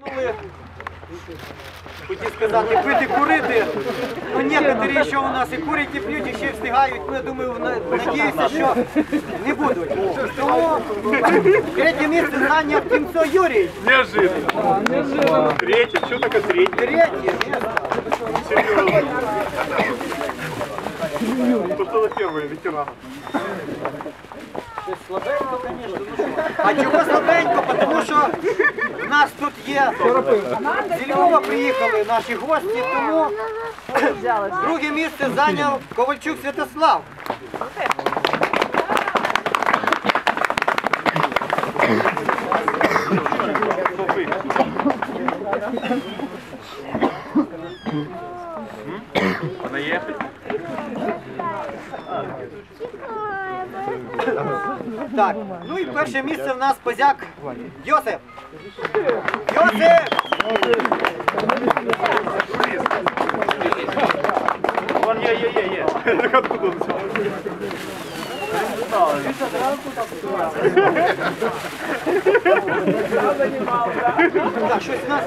Були, Хотів сказати, пити, курити. Ну, некоторі, що у нас і курять, і п'ють, і ще встигають. Ну, я думаю, на- надіюся, що не будуть. Тому третє місце зайняв Кімцо Юрій. Неожиданно. Третий, что такое третий? Третє місце. То что за первый ветеран? Слабенько, звісно. ну що. А чого слабенько? Нас тут є зі Львова приїхали наші гості, тому друге місце зайняв Ковальчук Святослав. Понаехать? Так, ну і перше місце в нас позяк Йосип. Йосип! Вон, е, е, е, е. Так откуда он взял? Так, щось нас